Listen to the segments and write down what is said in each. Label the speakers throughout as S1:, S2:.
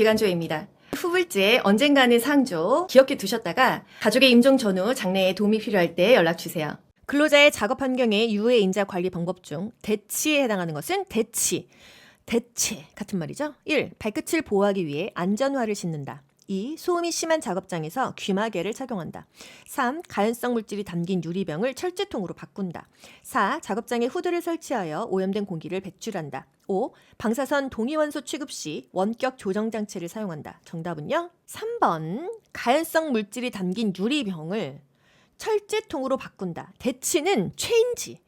S1: 기간조입니다. 후불제 언젠가는 상조 기억해 두셨다가 가족의 임종 전후 장래에 도움이 필요할 때 연락 주세요. 근로자의 작업 환경의 유해 인자 관리 방법 중 대치에 해당하는 것은 대치. 대치 같은 말이죠. 1. 발끝을 보호하기 위해 안전화를 신는다. 2. 소음이 심한 작업장에서 귀마개를 착용한다. 3. 가연성 물질이 담긴 유리병을 철제통으로 바꾼다. 4. 작업장에 후드를 설치하여 오염된 공기를 배출한다. 5. 방사선 동위원소 취급 시 원격 조정 장치를 사용한다. 정답은요? 3번. 가연성 물질이 담긴 유리병을 철제통으로 바꾼다. 대치는 체인지.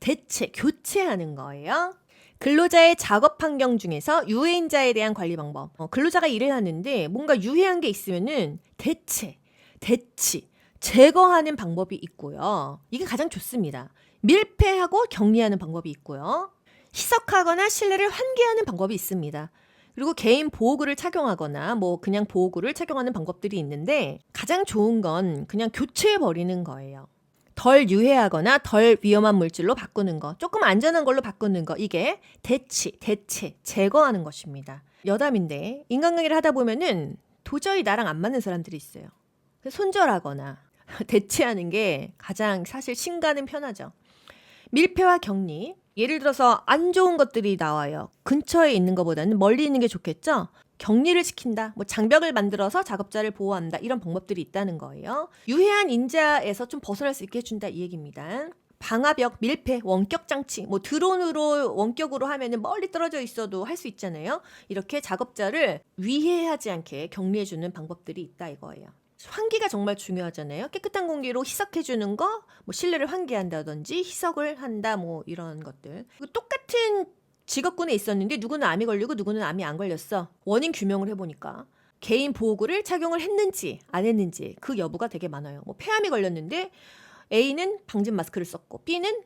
S1: 대체, 교체하는 거예요. 근로자의 작업 환경 중에서 유해인자에 대한 관리 방법. 어, 근로자가 일을 하는데 뭔가 유해한 게 있으면은 대체, 대치, 제거하는 방법이 있고요. 이게 가장 좋습니다. 밀폐하고 격리하는 방법이 있고요. 희석하거나 실내를 환기하는 방법이 있습니다. 그리고 개인 보호구를 착용하거나 뭐 그냥 보호구를 착용하는 방법들이 있는데 가장 좋은 건 그냥 교체해 버리는 거예요. 덜 유해하거나 덜 위험한 물질로 바꾸는 거, 조금 안전한 걸로 바꾸는 거, 이게 대치, 대체, 제거하는 것입니다. 여담인데 인간관계를 하다 보면은 도저히 나랑 안 맞는 사람들이 있어요. 손절하거나 대체하는 게 가장 사실 신가는 편하죠. 밀폐와 격리. 예를 들어서 안 좋은 것들이 나와요. 근처에 있는 것보다는 멀리 있는 게 좋겠죠? 격리를 시킨다. 뭐 장벽을 만들어서 작업자를 보호한다. 이런 방법들이 있다는 거예요. 유해한 인자에서 좀 벗어날 수 있게 해준다. 이 얘기입니다. 방화벽, 밀폐, 원격 장치, 뭐 드론으로 원격으로 하면은 멀리 떨어져 있어도 할 수 있잖아요. 이렇게 작업자를 위해하지 않게 격리해주는 방법들이 있다 이거예요. 환기가 정말 중요하잖아요. 깨끗한 공기로 희석해 주는 거, 뭐 실내를 환기한다든지 희석을 한다, 뭐 이런 것들. 그리고 똑같은 직업군에 있었는데 누구는 암이 걸리고 누구는 암이 안 걸렸어. 원인 규명을 해보니까 개인 보호구를 착용을 했는지 안 했는지 그 여부가 되게 많아요. 뭐 폐암이 걸렸는데 A는 방진 마스크를 썼고 B는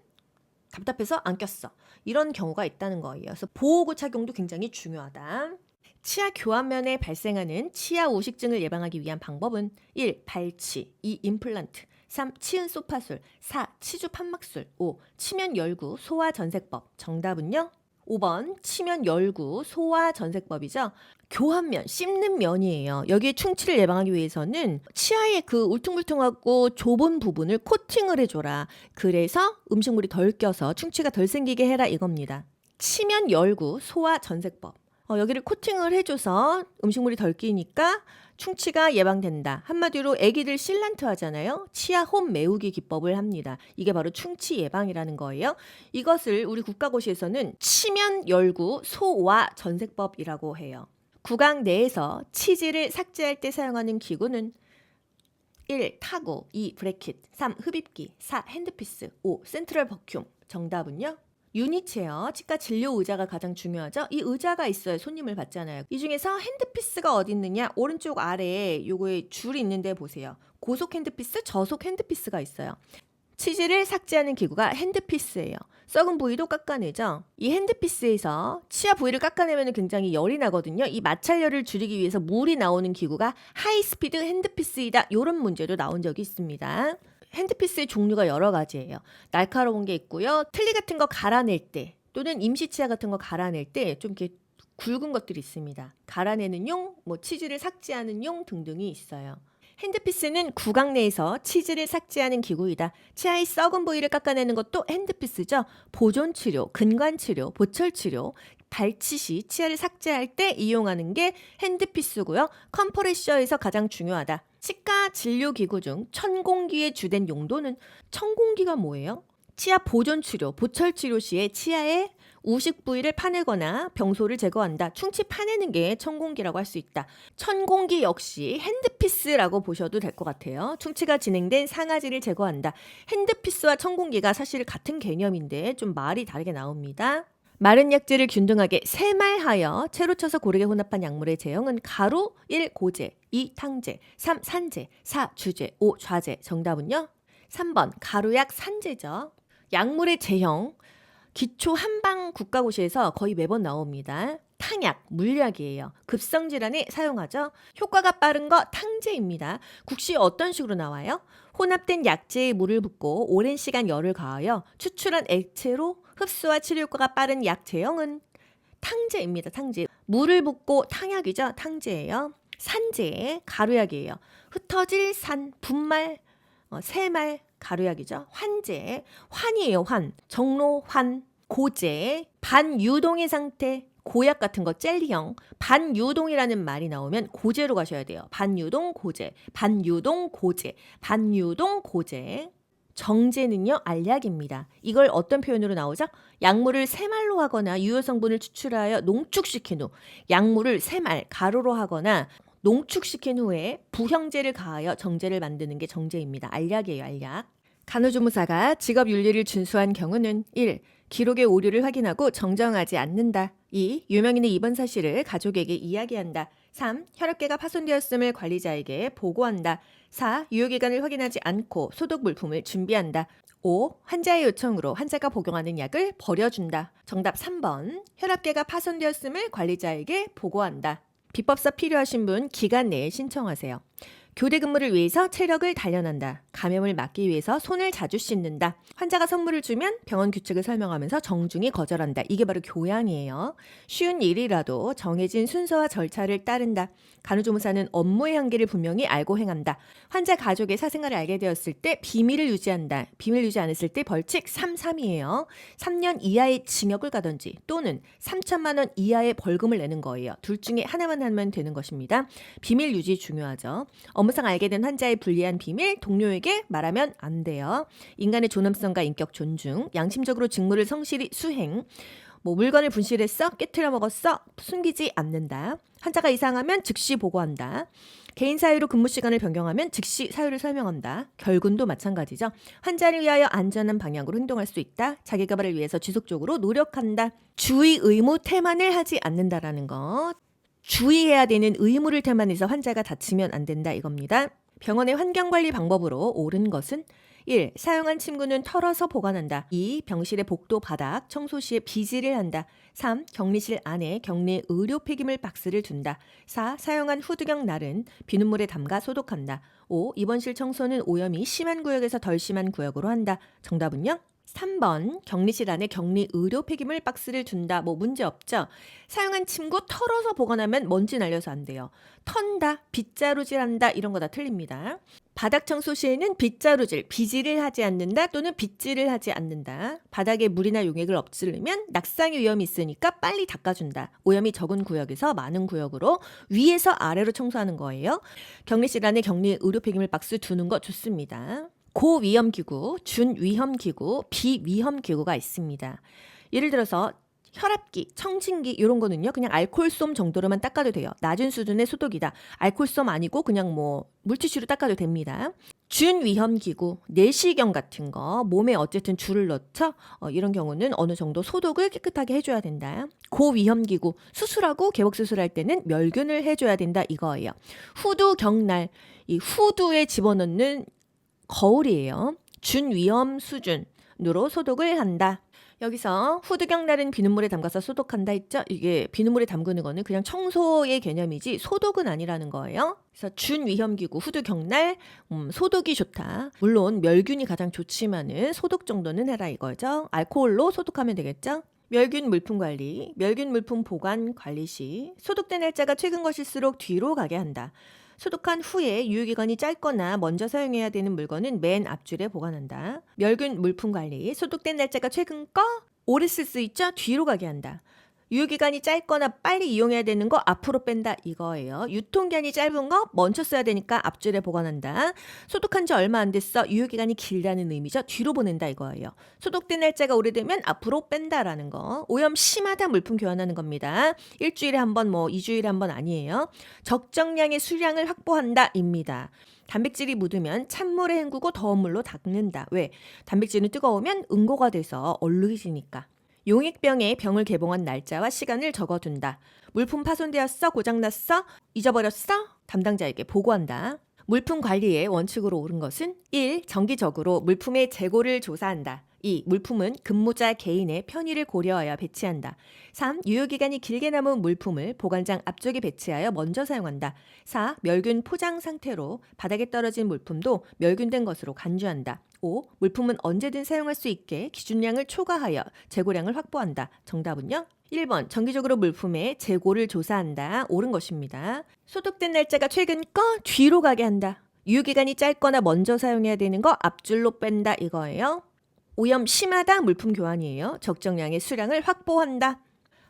S1: 답답해서 안 꼈어. 이런 경우가 있다는 거예요. 그래서 보호구 착용도 굉장히 중요하다. 치아 교환면에 발생하는 치아 오식증을 예방하기 위한 방법은 1. 발치 2. 임플란트 3. 치은 소파술 4. 치주 판막술 5. 치면 열구 소화 전색법 정답은요? 5번 치면 열구 소화 전색법이죠. 교환면 씹는 면이에요. 여기에 충치를 예방하기 위해서는 치아의 그 울퉁불퉁하고 좁은 부분을 코팅을 해줘라. 그래서 음식물이 덜 껴서 충치가 덜 생기게 해라 이겁니다. 치면 열구 소화 전색법. 어, 여기를 코팅을 해줘서 음식물이 덜 끼니까 충치가 예방된다. 한마디로 애기들 실란트 하잖아요. 치아 홈 메우기 기법을 합니다. 이게 바로 충치 예방이라는 거예요. 이것을 우리 국가고시에서는 치면 열구 소와 전색법이라고 해요. 구강 내에서 치즈를 삭제할 때 사용하는 기구는 1. 타구 2. 브래킷 3. 흡입기 4. 핸드피스 5. 센트럴 버큐um 정답은요? 유니체어, 치과 진료 의자가 가장 중요하죠. 이 의자가 있어야 손님을 받잖아요. 이 중에서 핸드피스가 어디 있느냐? 오른쪽 아래에 요거에 줄이 있는데 보세요. 고속 핸드피스, 저속 핸드피스가 있어요. 치즈를 삭제하는 기구가 핸드피스예요. 썩은 부위도 깎아내죠. 이 핸드피스에서 치아 부위를 깎아내면 굉장히 열이 나거든요. 이 마찰열을 줄이기 위해서 물이 나오는 기구가 하이스피드 핸드피스이다. 이런 문제도 나온 적이 있습니다. 핸드피스의 종류가 여러 가지예요. 날카로운 게 있고요. 틀니 같은 거 갈아낼 때 또는 임시치아 같은 거 갈아낼 때 좀 이렇게 굵은 것들이 있습니다. 갈아내는 용, 뭐 치즈를 삭제하는 용 등등이 있어요. 핸드피스는 구강 내에서 치즈를 삭제하는 기구이다. 치아의 썩은 부위를 깎아내는 것도 핸드피스죠. 보존 치료, 근관 치료, 보철 치료, 발치 시 치아를 삭제할 때 이용하는 게 핸드피스고요. 컴프레셔에서 가장 중요하다. 치과 진료 기구 중 천공기의 주된 용도는 천공기가 뭐예요? 치아 보존 치료, 보철 치료 시에 치아에 우식 부위를 파내거나 병소를 제거한다. 충치 파내는 게 천공기라고 할 수 있다. 천공기 역시 핸드피스라고 보셔도 될 것 같아요. 충치가 진행된 상아지를 제거한다. 핸드피스와 천공기가 사실 같은 개념인데 좀 말이 다르게 나옵니다. 마른 약재를 균등하게 세말하여 채로 쳐서 고르게 혼합한 약물의 제형은 가루 1. 고제 2. 탕제 3. 산제 4. 주제 5. 좌제 정답은요? 3번 가루약 산제죠. 약물의 제형 기초 한방 국가고시에서 거의 매번 나옵니다. 탕약, 물약이에요. 급성 질환에 사용하죠. 효과가 빠른 거 탕제입니다. 국시 어떤 식으로 나와요? 혼합된 약재에 물을 붓고 오랜 시간 열을 가하여 추출한 액체로 흡수와 치료 효과가 빠른 약 제형은 탕제입니다. 탕제. 물을 붓고 탕약이죠. 탕제예요. 산제 가루약이에요. 흩어질 산 분말 어, 새말 가루약이죠. 환제 환이에요. 환 정로 환 고제 반유동의 상태 고약 같은 거 젤리형 반유동이라는 말이 나오면 고제로 가셔야 돼요. 반유동 고제 반유동 고제 반유동 고제 정제는요 알약입니다. 이걸 어떤 표현으로 나오죠? 약물을 새말로 하거나 유효 성분을 추출하여 농축시킨 후 약물을 새말 가루로 하거나 농축시킨 후에 부형제를 가하여 정제를 만드는 게 정제입니다. 알약이에요, 알약. 간호조무사가 직업 윤리를 준수한 경우는 1. 기록의 오류를 확인하고 정정하지 않는다. 2. 유명인의 입원 사실을 가족에게 이야기한다. 3. 혈압계가 파손되었음을 관리자에게 보고한다. 4. 유효기간을 확인하지 않고 소독 물품을 준비한다. 5. 환자의 요청으로 환자가 복용하는 약을 버려준다. 정답 3번. 혈압계가 파손되었음을 관리자에게 보고한다. 비법사 필요하신 분 기간 내에 신청하세요. 교대 근무를 위해서 체력을 단련한다. 감염을 막기 위해서 손을 자주 씻는다. 환자가 선물을 주면 병원 규칙을 설명하면서 정중히 거절한다. 이게 바로 교양이에요. 쉬운 일이라도 정해진 순서와 절차를 따른다. 간호조무사는 업무의 한계를 분명히 알고 행한다. 환자 가족의 사생활을 알게 되었을 때 비밀을 유지한다. 비밀 유지 안 했을 때 벌칙 3, 3이에요. 3년 이하의 징역을 가든지 또는 3천만 원 이하의 벌금을 내는 거예요. 둘 중에 하나만 하면 되는 것입니다. 비밀 유지 중요하죠. 업무상 알게 된 환자의 불리한 비밀 동료에게 말하면 안 돼요. 인간의 존엄성과 인격 존중, 양심적으로 직무를 성실히 수행, 뭐 물건을 분실했어, 깨트려 먹었어, 숨기지 않는다. 환자가 이상하면 즉시 보고한다. 개인 사유로 근무 시간을 변경하면 즉시 사유를 설명한다. 결근도 마찬가지죠. 환자를 위하여 안전한 방향으로 행동할 수 있다. 자기 개발을 위해서 지속적으로 노력한다. 주의 의무 태만을 하지 않는다라는 거. 주의해야 되는 의무를 태만해서 환자가 다치면 안 된다 이겁니다. 병원의 환경관리 방법으로 옳은 것은 1. 사용한 침구는 털어서 보관한다. 2. 병실의 복도 바닥 청소 시에 비지를 한다. 3. 격리실 안에 격리 의료 폐기물 박스를 둔다. 4. 사용한 후두경 날은 비눗물에 담가 소독한다. 5. 입원실 청소는 오염이 심한 구역에서 덜 심한 구역으로 한다. 정답은요? 3번 격리실 안에 격리 의료 폐기물 박스를 둔다. 뭐 문제 없죠. 사용한 침구 털어서 보관하면 먼지 날려서 안 돼요. 턴다, 빗자루질한다 이런 거 다 틀립니다. 바닥 청소 시에는 빗자루질, 비지를 하지 않는다 또는 빗질을 하지 않는다. 바닥에 물이나 용액을 엎지르면 낙상의 위험이 있으니까 빨리 닦아준다. 오염이 적은 구역에서 많은 구역으로 위에서 아래로 청소하는 거예요. 격리실 안에 격리 의료 폐기물 박스 두는 거 좋습니다. 고위험 기구, 준위험 기구, 비위험 기구가 있습니다. 예를 들어서 혈압기, 청진기 이런 거는요. 그냥 알코올솜 정도로만 닦아도 돼요. 낮은 수준의 소독이다. 알코올솜 아니고 그냥 뭐 물티슈로 닦아도 됩니다. 준위험 기구, 내시경 같은 거 몸에 어쨌든 줄을 넣죠. 어, 이런 경우는 어느 정도 소독을 깨끗하게 해줘야 된다. 고위험 기구, 수술하고 개복 수술할 때는 멸균을 해줘야 된다 이거예요. 후두 경날, 이 후두에 집어넣는 거울이에요. 준위험 수준으로 소독을 한다. 여기서 후두경 날은 비눗물에 담가서 소독한다 했죠? 이게 비눗물에 담그는 거는 그냥 청소의 개념이지 소독은 아니라는 거예요. 그래서 준위험기구 후두경날 음, 소독이 좋다. 물론 멸균이 가장 좋지만은 소독 정도는 해라 이거죠. 알코올로 소독하면 되겠죠? 멸균 물품 관리, 멸균 물품 보관 관리 시 소독된 날짜가 최근 것일수록 뒤로 가게 한다. 소독한 후에 유효기간이 짧거나 먼저 사용해야 되는 물건은 맨 앞줄에 보관한다. 멸균 물품 관리, 소독된 날짜가 최근 거 오래 쓸 수 있죠? 뒤로 가게 한다. 유효기간이 짧거나 빨리 이용해야 되는 거 앞으로 뺀다 이거예요. 유통기한이 짧은 거 먼저 써야 되니까 앞줄에 보관한다. 소독한 지 얼마 안 됐어. 유효기간이 길다는 의미죠. 뒤로 보낸다 이거예요. 소독된 날짜가 오래되면 앞으로 뺀다라는 거. 오염 심하다 물품 교환하는 겁니다. 일주일에 한 번, 뭐 2주일에 한 번 아니에요. 적정량의 수량을 확보한다입니다. 단백질이 묻으면 찬물에 헹구고 더운 물로 닦는다. 왜? 단백질은 뜨거우면 응고가 돼서 얼룩해지니까. 용액병에 병을 개봉한 날짜와 시간을 적어둔다. 물품 파손되었어? 고장났어? 잊어버렸어? 담당자에게 보고한다. 물품 관리의 원칙으로 옳은 것은 1. 정기적으로 물품의 재고를 조사한다. 2. 물품은 근무자 개인의 편의를 고려하여 배치한다. 3. 유효기간이 길게 남은 물품을 보관장 앞쪽에 배치하여 먼저 사용한다. 4. 멸균 포장 상태로 바닥에 떨어진 물품도 멸균된 것으로 간주한다. 5. 물품은 언제든 사용할 수 있게 기준량을 초과하여 재고량을 확보한다. 정답은요? 1번 정기적으로 물품의 재고를 조사한다. 옳은 것입니다. 소독된 날짜가 최근 거 뒤로 가게 한다. 유효기간이 짧거나 먼저 사용해야 되는 거 앞줄로 뺀다 이거예요. 오염 심하다 물품 교환이에요. 적정량의 수량을 확보한다.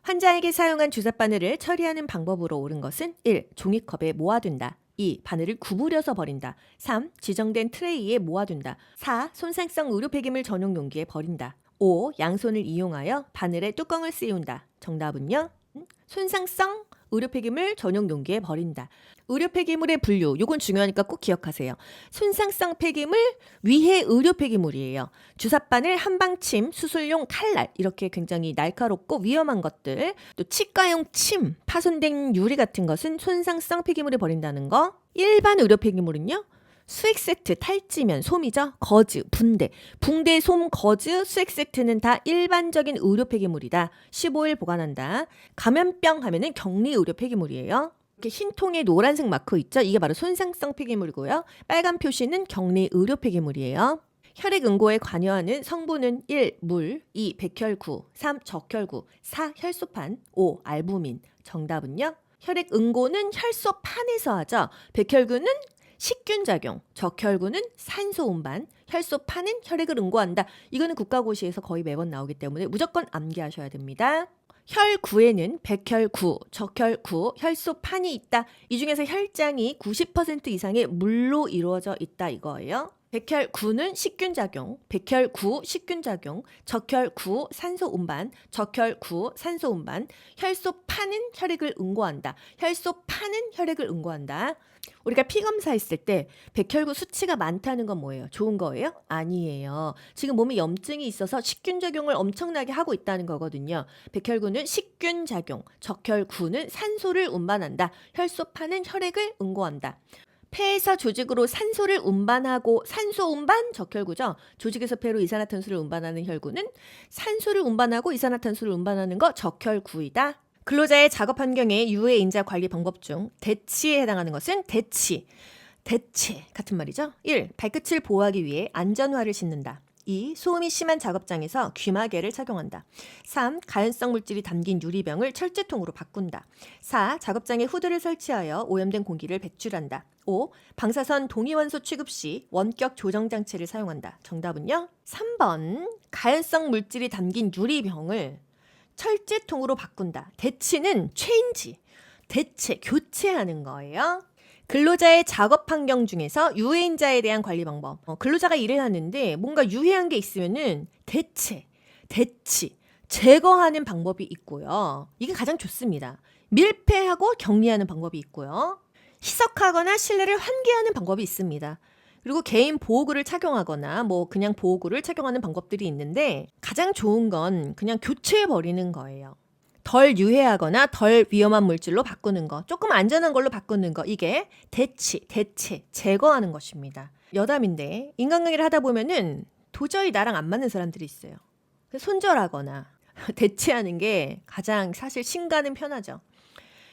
S1: 환자에게 사용한 주사 바늘을 처리하는 방법으로 옳은 것은 1. 종이컵에 모아둔다. 2. 바늘을 구부려서 버린다. 3. 지정된 트레이에 모아둔다. 4. 손상성 의료 폐기물 전용 용기에 버린다. 5. 양손을 이용하여 바늘에 뚜껑을 씌운다. 정답은요? 음? 손상성 의료 폐기물 전용 용기에 버린다. 의료 폐기물의 분류, 요건 중요하니까 꼭 기억하세요. 손상성 폐기물, 위해 의료 폐기물이에요. 주사바늘, 한방침, 수술용 칼날 이렇게 굉장히 날카롭고 위험한 것들, 또 치과용 침, 파손된 유리 같은 것은 손상성 폐기물에 버린다는 거. 일반 의료 폐기물은요. 수액 세트, 탈지면, 솜이죠. 거즈, 붕대. 붕대, 솜, 거즈, 수액 세트는 다 일반적인 의료 폐기물이다. 15일 보관한다. 감염병 하면은 격리 의료 폐기물이에요. 이렇게 흰 통에 노란색 마크 있죠? 이게 바로 손상성 폐기물이고요. 빨간 표시는 격리 의료 폐기물이에요. 혈액 응고에 관여하는 성분은 1. 물 2. 백혈구 3. 적혈구 4. 혈소판 5. 알부민 정답은요? 혈액 응고는 혈소판에서 하죠. 백혈구는 식균 작용, 적혈구는 산소 운반, 혈소판은 혈액을 응고한다. 이거는 국가고시에서 거의 매번 나오기 때문에 무조건 암기하셔야 됩니다. 혈구에는 백혈구, 적혈구, 혈소판이 있다. 이 중에서 혈장이 90% 이상의 물로 이루어져 있다 이거예요. 백혈구는 식균작용, 백혈구 식균작용, 적혈구 산소 운반, 적혈구 산소 운반, 혈소판은 혈액을 응고한다. 혈소판은 혈액을 응고한다. 우리가 피 검사 했을 때 백혈구 수치가 많다는 건 뭐예요? 좋은 거예요? 아니에요. 지금 몸에 염증이 있어서 식균 작용을 엄청나게 하고 있다는 거거든요. 백혈구는 식균 작용, 적혈구는 산소를 운반한다. 혈소판은 혈액을 응고한다. 폐에서 조직으로 산소를 운반하고 산소 운반 적혈구죠. 조직에서 폐로 이산화탄소를 운반하는 혈구는 산소를 운반하고 이산화탄소를 운반하는 거 적혈구이다. 근로자의 작업 환경의 유해 인자 관리 방법 중 대치에 해당하는 것은 대치. 대치 같은 말이죠. 1. 발끝을 보호하기 위해 안전화를 신는다. 2. 소음이 심한 작업장에서 귀마개를 착용한다. 3. 가연성 물질이 담긴 유리병을 철제통으로 바꾼다. 4. 작업장에 후드를 설치하여 오염된 공기를 배출한다. 5. 방사선 동위원소 취급 시 원격 조정 장치를 사용한다. 정답은요? 3번. 가연성 물질이 담긴 유리병을 철제통으로 바꾼다. 대치는 체인지. 대체, 교체하는 거예요. 근로자의 작업 환경 중에서 유해인자에 대한 관리 방법. 어, 근로자가 일을 하는데 뭔가 유해한 게 있으면은 대체, 대치, 제거하는 방법이 있고요. 이게 가장 좋습니다. 밀폐하고 격리하는 방법이 있고요. 희석하거나 실내를 환기하는 방법이 있습니다. 그리고 개인 보호구를 착용하거나 뭐 그냥 보호구를 착용하는 방법들이 있는데 가장 좋은 건 그냥 교체해 버리는 거예요. 덜 유해하거나 덜 위험한 물질로 바꾸는 거, 조금 안전한 걸로 바꾸는 거, 이게 대치, 대체, 제거하는 것입니다. 여담인데, 인간관계를 하다 보면은 도저히 나랑 안 맞는 사람들이 있어요. 손절하거나 대체하는 게 가장 사실 신가는 편하죠.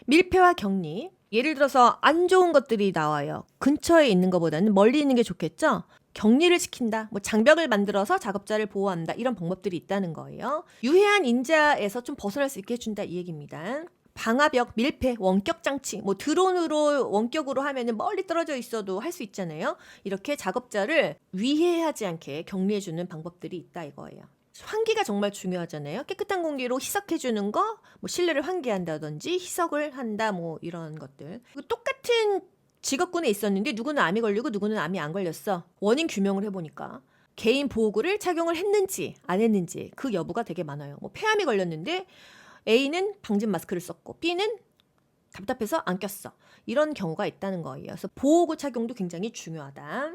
S1: 밀폐와 격리. 예를 들어서 안 좋은 것들이 나와요. 근처에 있는 것보다는 멀리 있는 게 좋겠죠? 격리를 시킨다. 뭐 장벽을 만들어서 작업자를 보호한다. 이런 방법들이 있다는 거예요. 유해한 인자에서 좀 벗어날 수 있게 해준다. 이 얘기입니다. 방화벽, 밀폐, 원격 장치, 뭐 드론으로 원격으로 하면은 멀리 떨어져 있어도 할 수 있잖아요. 이렇게 작업자를 위해하지 않게 격리해주는 방법들이 있다 이거예요. 환기가 정말 중요하잖아요. 깨끗한 공기로 희석해 주는 거, 뭐 실내를 환기한다든지 희석을 한다, 뭐 이런 것들. 그리고 똑같은 직업군에 있었는데 누구는 암이 걸리고 누구는 암이 안 걸렸어. 원인 규명을 해 보니까 개인 보호구를 착용을 했는지 안 했는지 그 여부가 되게 많아요. 뭐 폐암이 걸렸는데 A는 방진 마스크를 썼고 B는 답답해서 안 꼈어. 이런 경우가 있다는 거예요. 그래서 보호구 착용도 굉장히 중요하다.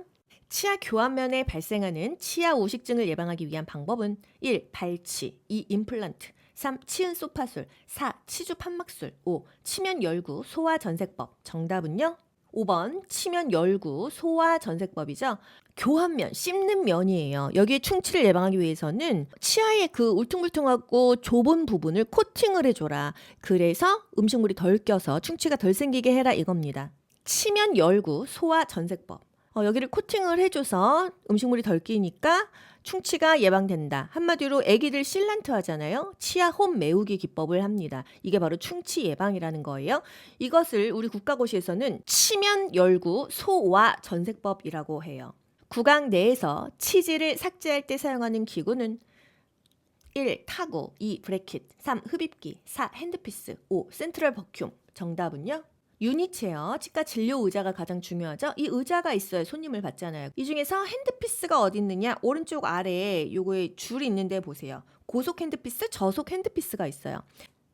S1: 치아 교환면에 발생하는 치아 우식증을 예방하기 위한 방법은 1. 발치 2. 임플란트 3. 치은 소파술 4. 치주 판막술 5. 치면 열구 소화 전색법 정답은요? 5번 치면 열구 소화 전색법이죠. 교환면 씹는 면이에요. 여기에 충치를 예방하기 위해서는 치아의 그 울퉁불퉁하고 좁은 부분을 코팅을 해줘라. 그래서 음식물이 덜 껴서 충치가 덜 생기게 해라 이겁니다. 치면 열구 소화 전색법. 어, 여기를 코팅을 해줘서 음식물이 덜 끼니까 충치가 예방된다. 한마디로 애기들 실란트 하잖아요. 치아 홈 메우기 기법을 합니다. 이게 바로 충치 예방이라는 거예요. 이것을 우리 국가고시에서는 치면 열구 소와 전색법이라고 해요. 구강 내에서 치즈를 삭제할 때 사용하는 기구는 1. 타고 2. 브래킷 3. 흡입기 4. 핸드피스 5. 센트럴 버큐um 정답은요? 유니체어 치과 진료 의자가 가장 중요하죠. 이 의자가 있어야 손님을 받잖아요. 이 중에서 핸드피스가 어디 있느냐? 오른쪽 아래에 요거에 줄이 있는데 보세요. 고속 핸드피스, 저속 핸드피스가 있어요.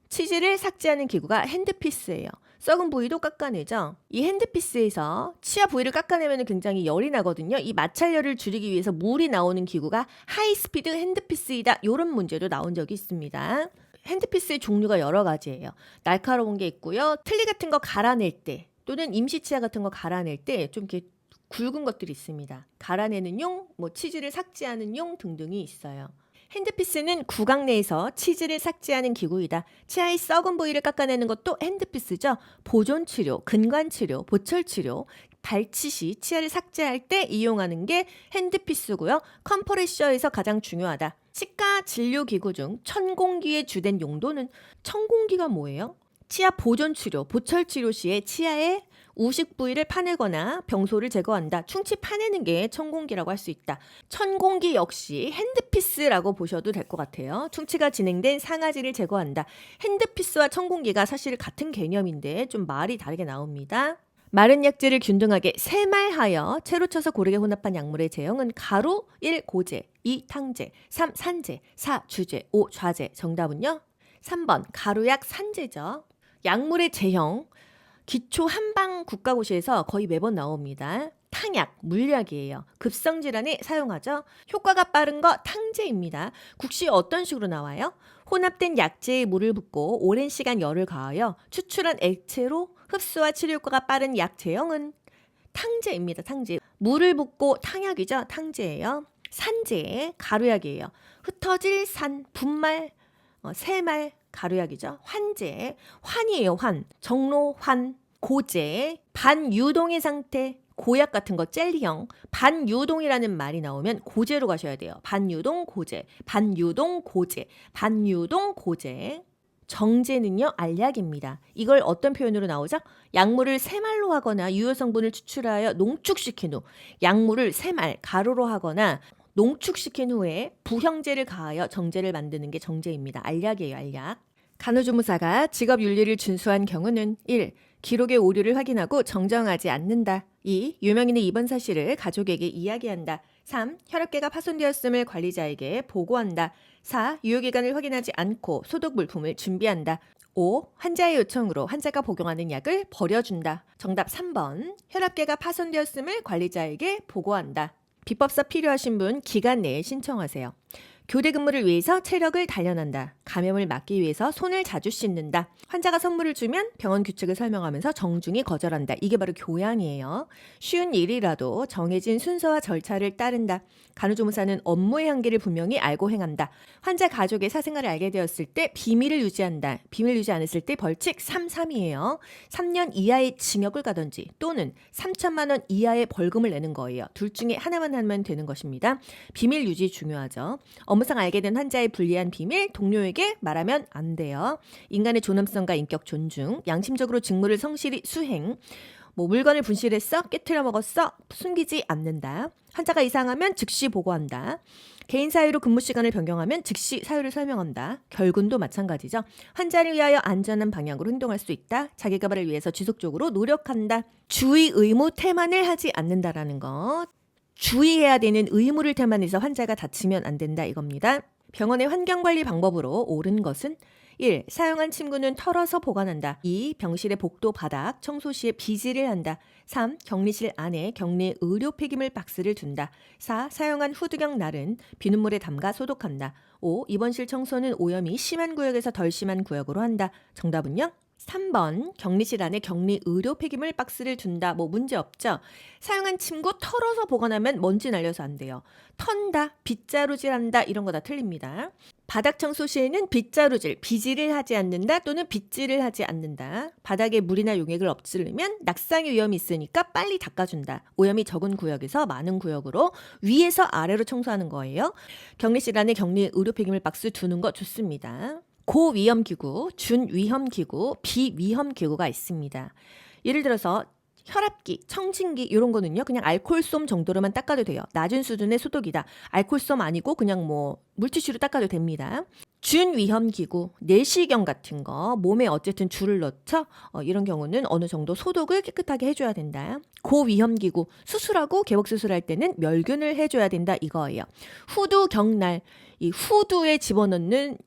S1: 치즈를 삭제하는 기구가 핸드피스예요. 썩은 부위도 깎아내죠. 이 핸드피스에서 치아 부위를 깎아내면 굉장히 열이 나거든요. 이 마찰열을 줄이기 위해서 물이 나오는 기구가 하이스피드 핸드피스이다. 이런 문제도 나온 적이 있습니다. 핸드피스의 종류가 여러 가지예요. 날카로운 게 있고요. 틀니 같은 거 갈아낼 때 또는 임시치아 같은 거 갈아낼 때 좀 이렇게 굵은 것들이 있습니다. 갈아내는 용, 뭐 치즈를 삭제하는 용 등등이 있어요. 핸드피스는 구강 내에서 치즈를 삭제하는 기구이다. 치아의 썩은 부위를 깎아내는 것도 핸드피스죠. 보존 치료, 근관 치료, 보철 치료, 발치 시 치아를 삭제할 때 이용하는 게 핸드피스고요. 컴프레셔에서 가장 중요하다. 치과 진료 기구 중 천공기의 주된 용도는 천공기가 뭐예요? 치아 보존 치료, 보철 치료 시에 치아의 우식 부위를 파내거나 병소를 제거한다. 충치 파내는 게 천공기라고 할 수 있다. 천공기 역시 핸드피스라고 보셔도 될 것 같아요. 충치가 진행된 상아지를 제거한다. 핸드피스와 천공기가 사실 같은 개념인데 좀 말이 다르게 나옵니다. 마른 약재를 균등하게 세말하여 채로 쳐서 고르게 혼합한 약물의 제형은 가루 1. 고제 2. 탕제 3. 산제 4. 주제 5. 좌제 정답은요? 3번 가루약 산제죠. 약물의 제형 기초 한방 국가고시에서 거의 매번 나옵니다. 탕약, 물약이에요. 급성 질환에 사용하죠. 효과가 빠른 거 탕제입니다. 국시 어떤 식으로 나와요? 혼합된 약재에 물을 붓고 오랜 시간 열을 가하여 추출한 액체로 흡수와 치료 효과가 빠른 약 제형은 탕제입니다. 탕제. 물을 붓고 탕약이죠. 탕제예요. 산제, 가루약이에요. 흩어질 산, 분말, 어, 새말, 가루약이죠. 환제, 환이에요. 환. 정로, 환, 고제, 반유동의 상태, 고약 같은 거 젤리형 반유동이라는 말이 나오면 고제로 가셔야 돼요. 반유동 고제, 반유동 고제, 반유동 고제. 정제는요 알약입니다. 이걸 어떤 표현으로 나오죠? 약물을 세말로 하거나 유효 성분을 추출하여 농축시킨 후 약물을 세말 가루로 하거나 농축시킨 후에 부형제를 가하여 정제를 만드는 게 정제입니다. 알약이에요, 알약. 간호조무사가 직업 윤리를 준수한 경우는 1. 기록의 오류를 확인하고 정정하지 않는다. 2. 유명인의 입원 사실을 가족에게 이야기한다. 3. 혈압계가 파손되었음을 관리자에게 보고한다. 4. 유효기간을 확인하지 않고 소독 물품을 준비한다. 5. 환자의 요청으로 환자가 복용하는 약을 버려준다. 정답 3번. 혈압계가 파손되었음을 관리자에게 보고한다. 비법사 필요하신 분 기간 내에 신청하세요. 교대 근무를 위해서 체력을 단련한다. 감염을 막기 위해서 손을 자주 씻는다. 환자가 선물을 주면 병원 규칙을 설명하면서 정중히 거절한다. 이게 바로 교양이에요. 쉬운 일이라도 정해진 순서와 절차를 따른다. 간호조무사는 업무의 한계를 분명히 알고 행한다. 환자 가족의 사생활을 알게 되었을 때 비밀을 유지한다. 비밀 유지 안 했을 때 벌칙 3, 3이에요. 3년 이하의 징역을 가든지 또는 3천만 원 이하의 벌금을 내는 거예요. 둘 중에 하나만 하면 되는 것입니다. 비밀 유지 중요하죠. 업무 상 알게 된 환자의 불리한 비밀 동료에게 말하면 안 돼요. 인간의 존엄성과 인격 존중, 양심적으로 직무를 성실히 수행, 뭐 물건을 분실했어, 깨트려 먹었어, 숨기지 않는다. 환자가 이상하면 즉시 보고한다. 개인 사유로 근무 시간을 변경하면 즉시 사유를 설명한다. 결근도 마찬가지죠. 환자를 위하여 안전한 방향으로 행동할 수 있다. 자기 개발을 위해서 지속적으로 노력한다. 주의 의무 태만을 하지 않는다라는 것. 주의해야 되는 의무를 태만해서 환자가 다치면 안 된다 이겁니다. 병원의 환경관리 방법으로 옳은 것은 1. 사용한 침구는 털어서 보관한다. 2. 병실의 복도 바닥 청소 시에 비지를 한다. 3. 격리실 안에 격리 의료 폐기물 박스를 둔다. 4. 사용한 후두경 날은 비눗물에 담가 소독한다. 5. 입원실 청소는 오염이 심한 구역에서 덜 심한 구역으로 한다. 정답은요? 3번 격리실 안에 격리 의료 폐기물 박스를 둔다. 뭐 문제 없죠? 사용한 침구 털어서 보관하면 먼지 날려서 안 돼요. 턴다, 빗자루질한다 이런 거 다 틀립니다. 바닥 청소 시에는 빗자루질, 비질을 하지 않는다 또는 빗질을 하지 않는다. 바닥에 물이나 용액을 엎지르면 낙상의 위험이 있으니까 빨리 닦아준다. 오염이 적은 구역에서 많은 구역으로 위에서 아래로 청소하는 거예요. 격리실 안에 격리 의료 폐기물 박스 두는 거 좋습니다. 고위험 기구, 준위험 기구, 비위험 기구가 있습니다. 예를 들어서 혈압기, 청진기 이런 거는요. 그냥 알코올솜 정도로만 닦아도 돼요. 낮은 수준의 소독이다. 알코올솜 아니고 그냥 뭐 물티슈로 닦아도 됩니다. 준위험 기구, 내시경 같은 거 몸에 어쨌든 줄을 넣죠. 어, 이런 경우는 어느 정도 소독을 깨끗하게 해줘야 된다. 고위험 기구, 수술하고 개복 수술할 때는 멸균을 해줘야 된다 이거예요. 후두 경날, 이 후두에 집어넣는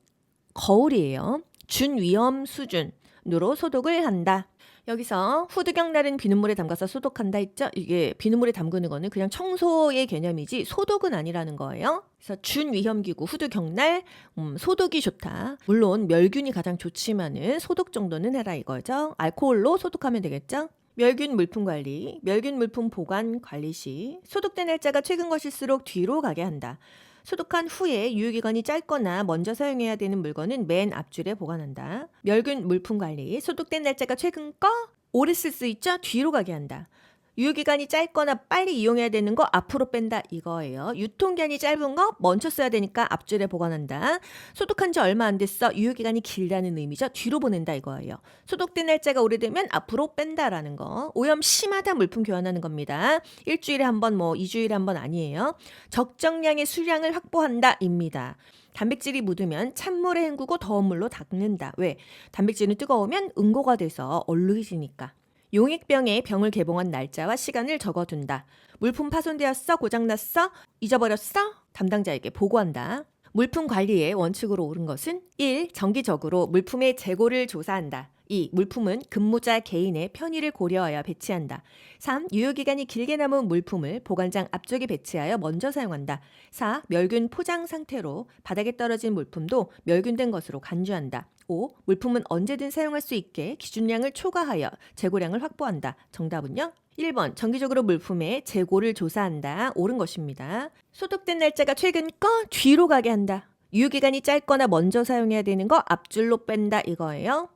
S1: 거울이에요. 준위험 수준으로 소독을 한다. 여기서 후두경날은 비눗물에 담가서 소독한다 했죠? 이게 비눗물에 담그는 거는 그냥 청소의 개념이지 소독은 아니라는 거예요. 그래서 준위험기구 후두경날 음, 소독이 좋다. 물론 멸균이 가장 좋지만은 소독 정도는 해라 이거죠. 알코올로 소독하면 되겠죠? 멸균 물품 관리, 멸균 물품 보관 관리 시 소독된 날짜가 최근 것일수록 뒤로 가게 한다. 소독한 후에 유효기간이 짧거나 먼저 사용해야 되는 물건은 맨 앞줄에 보관한다. 멸균 물품 관리, 소독된 날짜가 최근 거 오래 쓸 수 있죠? 뒤로 가게 한다. 유효기간이 짧거나 빨리 이용해야 되는 거 앞으로 뺀다 이거예요. 유통기한이 짧은 거 먼저 써야 되니까 앞줄에 보관한다. 소독한 지 얼마 안 됐어. 유효기간이 길다는 의미죠. 뒤로 보낸다 이거예요. 소독된 날짜가 오래되면 앞으로 뺀다라는 거. 오염 심하다 물품 교환하는 겁니다. 일주일에 한 번, 뭐 이주일에 한 번 아니에요. 적정량의 수량을 확보한다 입니다. 단백질이 묻으면 찬물에 헹구고 더운 물로 닦는다. 왜? 단백질은 뜨거우면 응고가 돼서 얼룩이지니까. 용액병에 병을 개봉한 날짜와 시간을 적어둔다. 물품 파손되었어? 고장났어? 잊어버렸어? 담당자에게 보고한다. 물품 관리의 원칙으로 옳은 것은 1. 정기적으로 물품의 재고를 조사한다. 2. 물품은 근무자 개인의 편의를 고려하여 배치한다. 3. 유효기간이 길게 남은 물품을 보관장 앞쪽에 배치하여 먼저 사용한다. 4. 멸균 포장 상태로 바닥에 떨어진 물품도 멸균된 것으로 간주한다. 5. 물품은 언제든 사용할 수 있게 기준량을 초과하여 재고량을 확보한다. 정답은요? 1번 정기적으로 물품의 재고를 조사한다. 옳은 것입니다. 소독된 날짜가 최근 거 뒤로 가게 한다. 유효기간이 짧거나 먼저 사용해야 되는 거 앞줄로 뺀다 이거예요.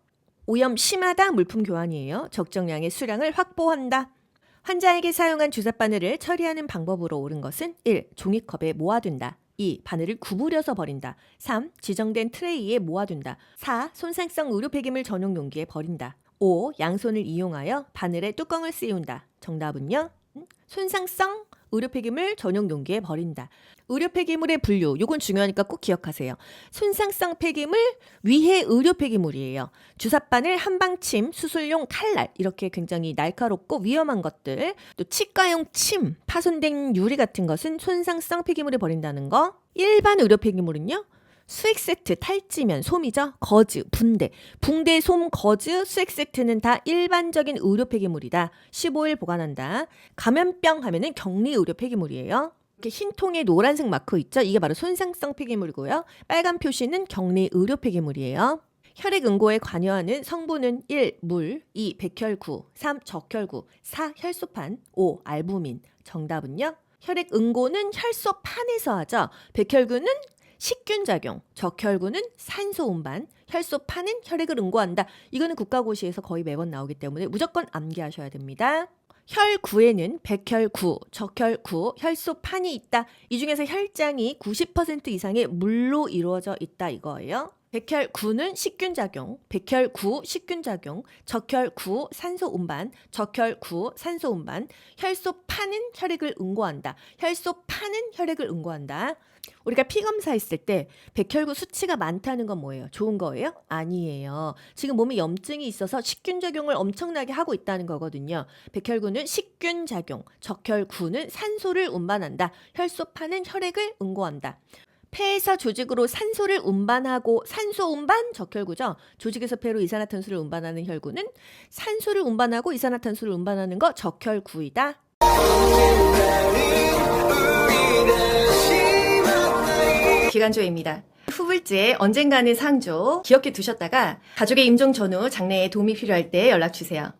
S1: 오염 심하다 물품 교환이에요. 적정량의 수량을 확보한다. 환자에게 사용한 주사 바늘을 처리하는 방법으로 옳은 것은 1. 종이컵에 모아둔다. 2. 바늘을 구부려서 버린다. 3. 지정된 트레이에 모아둔다. 4. 손상성 의료 폐기물 전용 용기에 버린다. 5. 양손을 이용하여 바늘에 뚜껑을 씌운다. 정답은요? 음, 손상성 의료 폐기물 전용 용기에 버린다. 의료 폐기물의 분류, 요건 중요하니까 꼭 기억하세요. 손상성 폐기물, 위해 의료 폐기물이에요. 주사바늘, 한방침, 수술용 칼날, 이렇게 굉장히 날카롭고 위험한 것들, 또 치과용 침, 파손된 유리 같은 것은 손상성 폐기물에 버린다는 거. 일반 의료 폐기물은요? 수액 세트, 탈지면, 솜이죠. 거즈, 붕대. 붕대, 솜, 거즈, 수액 세트는 다 일반적인 의료 폐기물이다. 15일 보관한다. 감염병 하면은 격리 의료 폐기물이에요. 이렇게 흰 통에 노란색 마크 있죠? 이게 바로 손상성 폐기물이고요. 빨간 표시는 격리 의료 폐기물이에요. 혈액 응고에 관여하는 성분은 1. 물 2. 백혈구 3. 적혈구 4. 혈소판 5. 알부민 정답은요? 혈액 응고는 혈소판에서 하죠. 백혈구는 식균 작용, 적혈구는 산소 운반, 혈소판은 혈액을 응고한다. 이거는 국가고시에서 거의 매번 나오기 때문에 무조건 암기하셔야 됩니다. 혈구에는 백혈구, 적혈구, 혈소판이 있다. 이 중에서 혈장이 90% 이상의 물로 이루어져 있다 이거예요. 백혈구는 식균 작용, 백혈구 식균 작용, 적혈구 산소 운반, 적혈구 산소 운반, 혈소판은 혈액을 응고한다. 혈소판은 혈액을 응고한다. 우리가 피 검사했을 때 백혈구 수치가 많다는 건 뭐예요? 좋은 거예요? 아니에요. 지금 몸에 염증이 있어서 식균 작용을 엄청나게 하고 있다는 거거든요. 백혈구는 식균 작용, 적혈구는 산소를 운반한다. 혈소판은 혈액을 응고한다. 폐에서 조직으로 산소를 운반하고 산소 운반 적혈구죠. 조직에서 폐로 이산화탄소를 운반하는 혈구는 산소를 운반하고 이산화탄소를 운반하는 거 적혈구이다. 기간조입니다. 후불제 언젠가는 상조 기억해 두셨다가 가족의 임종 전후 장래에 도움이 필요할 때 연락 주세요.